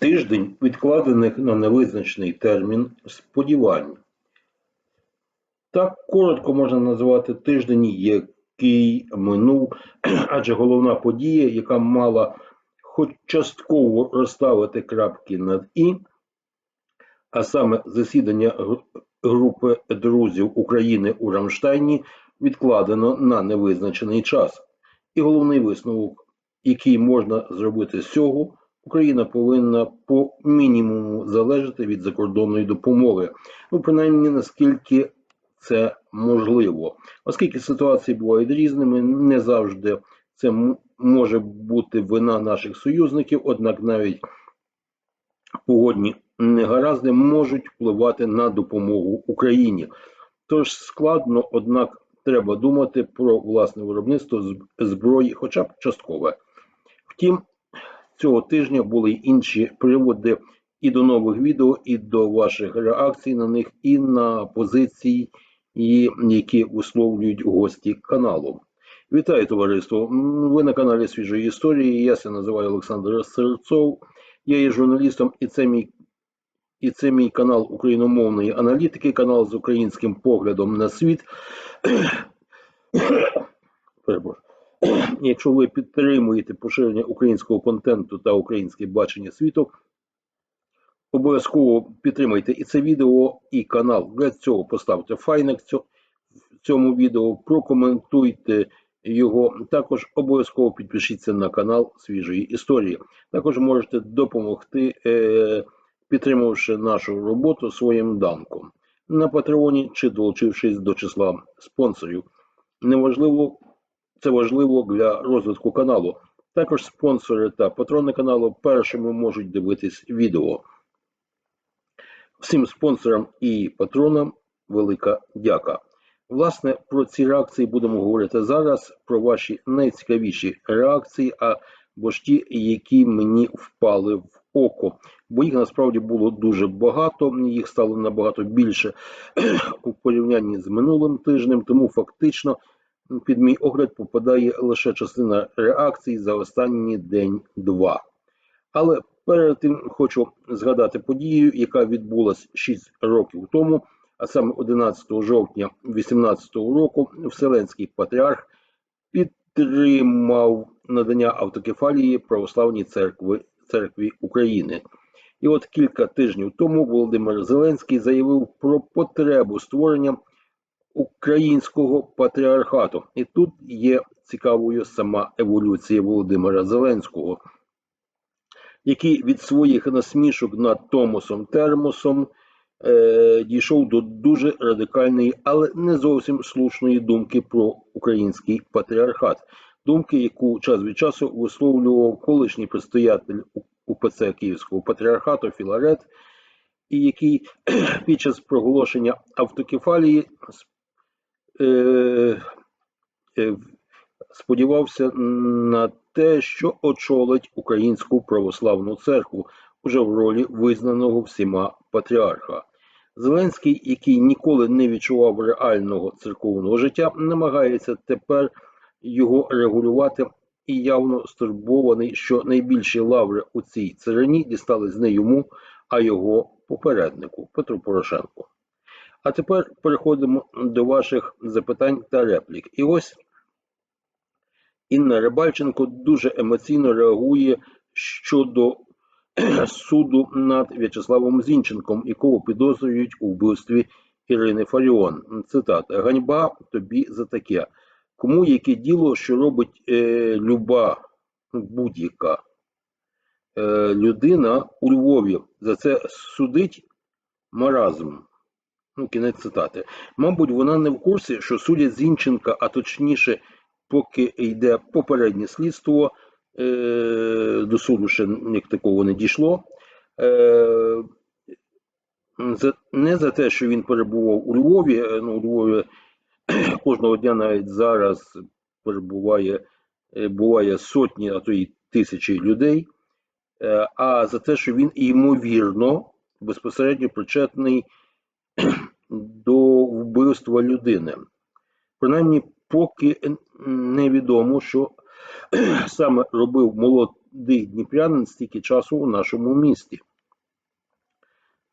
Тиждень відкладених на невизначений термін сподівань. Так коротко можна назвати тиждень, який минув, адже головна подія, яка мала хоч частково розставити крапки над І, а саме засідання групи друзів України у Рамштайні відкладено на невизначений час. І головний висновок, який можна зробити з цього, Україна повинна по мінімуму залежати від закордонної допомоги. Ну, принаймні, наскільки це можливо. Оскільки ситуації бувають різними, не завжди це може бути вина наших союзників, однак навіть погодні негаразди можуть впливати на допомогу Україні. Тож складно, однак треба думати про власне виробництво зброї, хоча б часткове. Втім, цього тижня були інші приводи і до нових відео, і до ваших реакцій на них, і на позиції, які висловлюють гості каналу. Вітаю, товариство! Ви на каналі Свіжої історії. Я себе називаю Олександр Серцов. Я є журналістом, і це мій і це мій канал україномовної аналітики, канал з українським поглядом на світ. Перепрошую. Якщо ви підтримуєте поширення українського контенту та українське бачення світу, обов'язково підтримайте і це відео, і канал. Для цього поставте файник цьому відео, прокоментуйте його. Також обов'язково підпишіться на канал свіжої історії. Також можете допомогти, е, підтримавши нашу роботу своїм данком на Патреоні чи долучившись до числа спонсорів. Неважливо, це важливо для розвитку каналу. Також спонсори та патрони каналу першими можуть дивитись відео. Всім спонсорам і патронам велика дяка. Власне, про ці реакції будемо говорити зараз, про ваші найцікавіші реакції, або ж ті, які мені впали в око. Бо їх насправді було дуже багато, їх стало набагато більше у порівнянні з минулим тижнем, тому фактично під мій огляд попадає лише частина реакцій за останній день-два. Але перед тим хочу згадати подію, яка відбулася 6 років тому, а саме 11 жовтня 2018 року Вселенський патріарх підтримав надання автокефалії Православній церкви, церкві України. І от кілька тижнів тому Володимир Зеленський заявив про потребу створення українського патріархату. І тут є цікавою сама еволюція Володимира Зеленського, який від своїх насмішок над Томосом Термосом е, дійшов до дуже радикальної, але не зовсім слушної думки про український патріархат. Думки, яку час від часу висловлював колишній предстоятель УПЦ Київського патріархату Філарет, і який під час проголошення автокефалії сподівався на те, що очолить Українську православну церкву уже в ролі визнаного всіма патріарха. Зеленський, який ніколи не відчував реального церковного життя, намагається тепер його регулювати і явно стурбований, що найбільші лаври у цій царині дістались не йому, а його попереднику Петру Порошенку. А тепер переходимо до ваших запитань та реплік. І ось Інна Рибальченко дуже емоційно реагує щодо суду над В'ячеславом Зінченком, якого підозрюють у вбивстві Ірини Фаріон. Цитата: Ганьба тобі за таке. Кому яке діло, що робить е, люба будь-яка е, людина у Львові? За це судить маразм. Ну, кінець цитати. Мабуть, вона не в курсі, що судять Зінченка, а точніше, поки йде попереднє слідство, е, до суду ще як такого не дійшло. Е, за, не за те, що він перебував у Львові, е, ну, у Львові кожного дня навіть зараз перебуває, е, буває сотні, а то й тисячі людей, е, а за те, що він ймовірно безпосередньо причетний до вбивства людини. Принаймні, поки невідомо, що саме робив молодий дніпрянин стільки часу у нашому місті.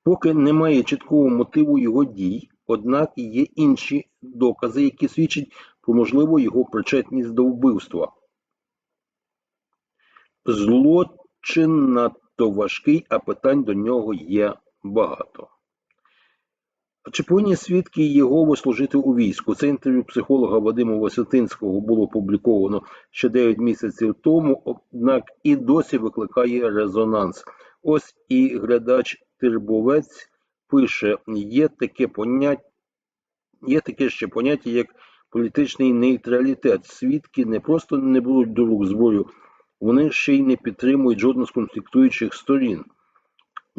Поки немає чіткого мотиву його дій, однак є інші докази, які свідчать про можливу його причетність до вбивства. Злочин надто важкий, а питань до нього є багато. Чи повинні свідки Єгови служити у війську? Це інтерв'ю психолога Вадима Васютинського було опубліковано ще 9 місяців тому, однак і досі викликає резонанс. Ось і глядач Тирбовець пише: є таке поняття, є таке ще поняття, як політичний нейтралітет. Свідки не просто не беруть до рук зброю, вони ще й не підтримують жодну з конфліктуючих сторін.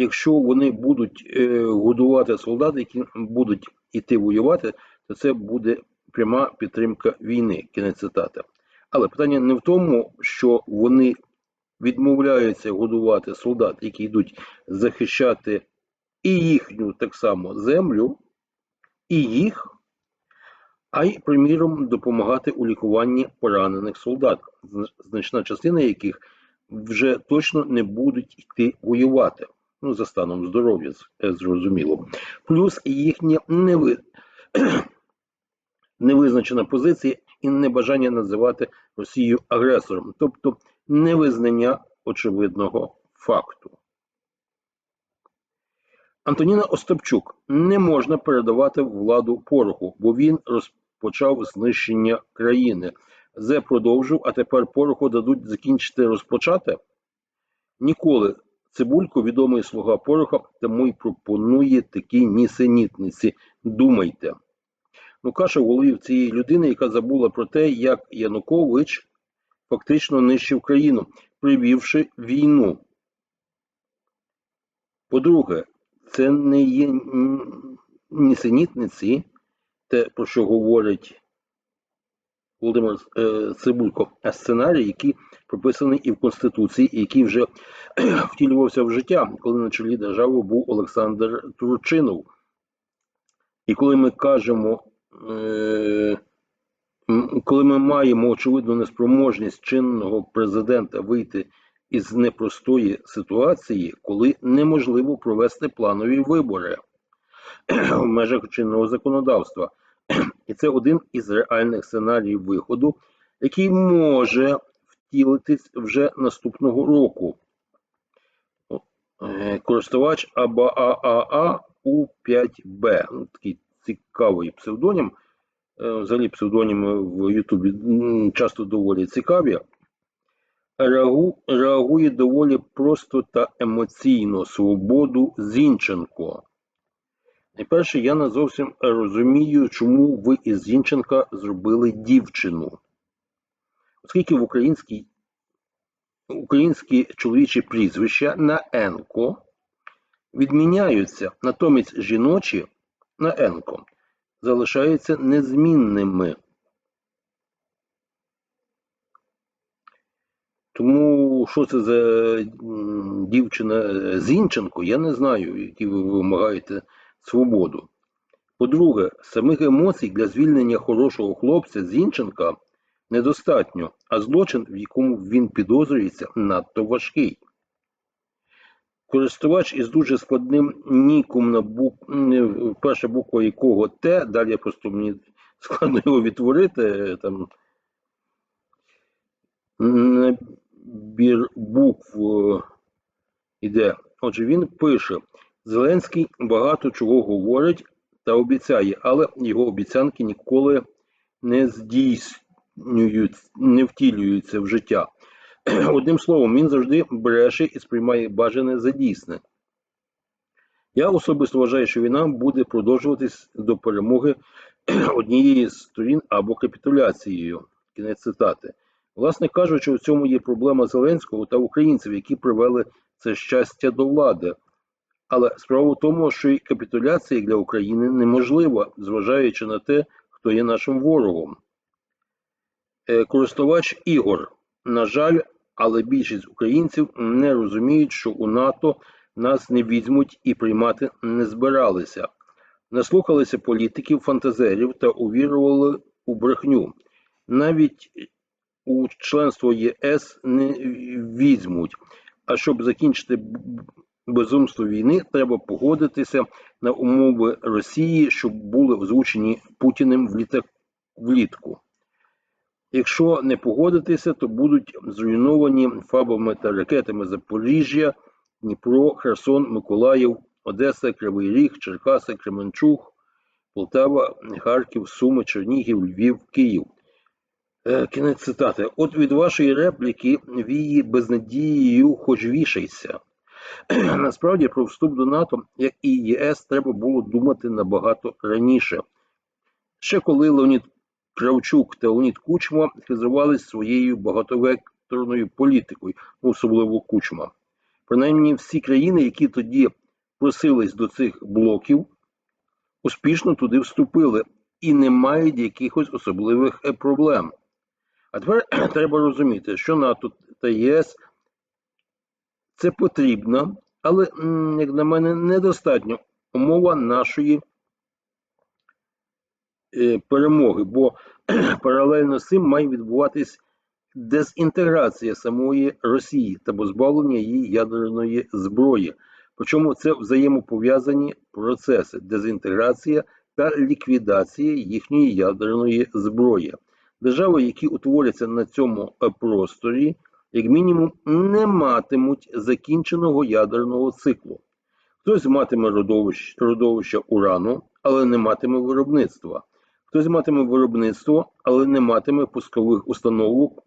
Якщо вони будуть е, годувати солдат, які будуть іти воювати, то це буде пряма підтримка війни. Кінець цитати. Але питання не в тому, що вони відмовляються годувати солдат, які йдуть захищати і їхню так само землю, і їх, а й, приміром, допомагати у лікуванні поранених солдат, значна частина яких вже точно не будуть йти воювати. Ну, за станом здоров'я, зрозуміло. Плюс їхня неви... невизначена позиція і небажання називати Росію агресором, тобто невизнання очевидного факту. Антоніна Остапчук не можна передавати владу пороху, бо він розпочав знищення країни. Зе продовжив, а тепер пороху дадуть закінчити розпочати? Ніколи. Цибулько, відомий слуга пороха, тому й пропонує такі нісенітниці. Думайте. Ну, каша в голові цієї людини, яка забула про те, як Янукович фактично нищив країну, привівши війну. По-друге, це не є нісенітниці, те, про що говорить Володимир е, Цибулько, а сценарій, який прописаний і в Конституції, і який вже втілювався в життя, коли на чолі держави був Олександр Турчинов. І коли ми кажемо, е, коли ми маємо очевидну неспроможність чинного президента вийти із непростої ситуації, коли неможливо провести планові вибори в межах чинного законодавства. І це один із реальних сценаріїв виходу, який може втілитись вже наступного року. Е, Користувач АБААА У5Б. Ну, Такий цікавий псевдонім. Е, Взагалі псевдоніми в Ютубі часто доволі цікаві. Реагує доволі просто та емоційно свободу Зінченко. Найперше, я не зовсім розумію, чому ви із Зінченка зробили дівчину. Оскільки в українській українські чоловічі прізвища на енко відміняються, натомість жіночі на енко залишаються незмінними. Тому що це за дівчина е, Зінченко, я не знаю, які ви вимагаєте свободу. По-друге, самих емоцій для звільнення хорошого хлопця Зінченка недостатньо, а злочин, в якому він підозрюється, надто важкий. Користувач із дуже складним ніком, на бук... перша буква якого Т, далі просто мені складно його відтворити. е, Там набір букв е, іде. Отже, він пише: Зеленський багато чого говорить та обіцяє, але його обіцянки ніколи не здійснюють, не втілюються в життя. Одним словом, він завжди бреше і сприймає бажане за дійсне. Я особисто вважаю, що війна буде продовжуватись до перемоги однієї з сторін або капітуляцією. Кінець цитати. Власне кажучи, у цьому є проблема Зеленського та українців, які привели це щастя до влади. Але справа в тому, що і капітуляція для України неможлива, зважаючи на те, хто є нашим ворогом. Е, Користувач Ігор, на жаль, але більшість українців не розуміють, що у НАТО нас не візьмуть і приймати не збиралися. Наслухалися політиків, фантазерів та увірували у брехню. Навіть у членство ЄС не візьмуть. А щоб закінчити б- безумство війни, треба погодитися на умови Росії, щоб були озвучені Путіним влітку. Якщо не погодитися, то будуть зруйновані фабами та ракетами Запоріжжя, Дніпро, Херсон, Миколаїв, Одеса, Кривий Ріг, Черкаси, Кременчуг, Полтава, Харків, Суми, Чернігів, Львів, Київ. Е, Кінець цитати. От від вашої репліки вії безнадією хоч вішайся. Насправді про вступ до НАТО, як і ЄС, треба було думати набагато раніше. Ще коли Леонід Кравчук та Леонід Кучма хизувались своєю багатовекторною політикою, особливо Кучма. Принаймні всі країни, які тоді просились до цих блоків, успішно туди вступили і не мають якихось особливих е, проблем. А тепер треба розуміти, що НАТО та ЄС це потрібна, але, як на мене, недостатньо умова нашої е, перемоги, бо паралельно з цим має відбуватись дезінтеграція самої Росії та позбавлення її ядерної зброї. Причому це взаємопов'язані процеси дезінтеграція та ліквідація їхньої ядерної зброї. Держави, які утворяться на цьому е, просторі, як мінімум, не матимуть закінченого ядерного циклу. Хтось матиме родовищ, родовища урану, але не матиме виробництва. Хтось матиме виробництво, але не матиме пускових установок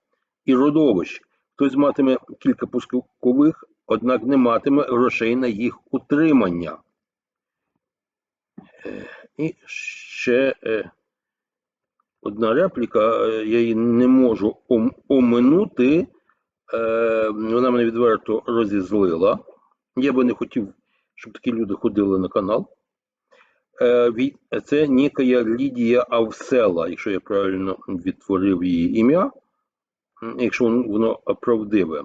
і родовищ. Хтось матиме кілька пускових, однак не матиме грошей на їх утримання. І ще е, одна репліка, е, я її не можу оминути. Е, Вона мене відверто розізлила. Я би не хотів, щоб такі люди ходили на канал. Е, Це нікая Лідія Авсела, якщо я правильно відтворив її ім'я, якщо воно- правдиве.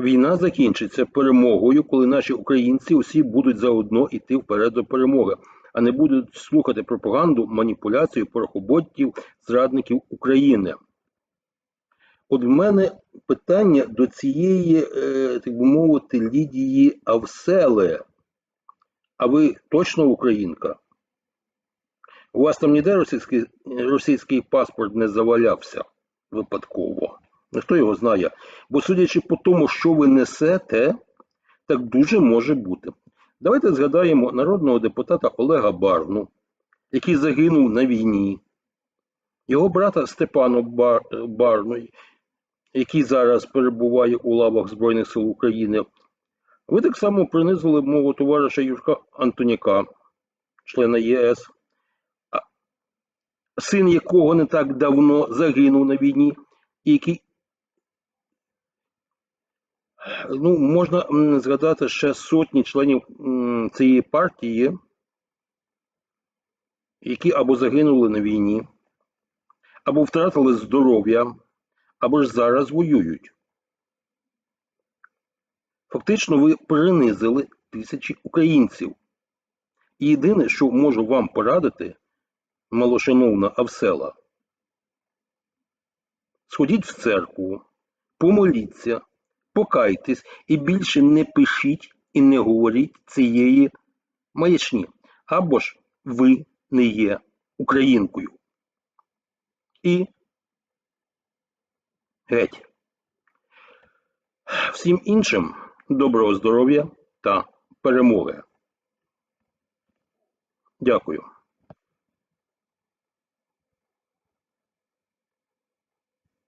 Війна закінчиться перемогою, коли наші українці усі будуть заодно йти вперед до перемоги, а не будуть слухати пропаганду, маніпуляцію порохоботів, зрадників України. От в мене питання до цієї, е, так би мовити, Лідії Авсели. А ви точно українка? У вас там ніде російський, російський паспорт не завалявся випадково. Хто його знає? Бо судячи по тому, що ви несете, так дуже може бути. Давайте згадаємо народного депутата Олега Барну, який загинув на війні, його брата Степану Бар... Барну, який зараз перебуває у лавах Збройних сил України. Ви так само принизили мого товариша Юрка Антоніка, члена ЄС, син якого не так давно загинув на війні, і який ну, можна згадати ще сотні членів цієї партії, які або загинули на війні, або втратили здоров'я, або ж зараз воюють. Фактично, ви принизили тисячі українців. І єдине, що можу вам порадити, малошановна Авсела, сходіть в церкву, помоліться, покайтесь і більше не пишіть і не говоріть цієї маячні. Або ж ви не є українкою. І геть. Всім іншим доброго здоров'я та перемоги. Дякую.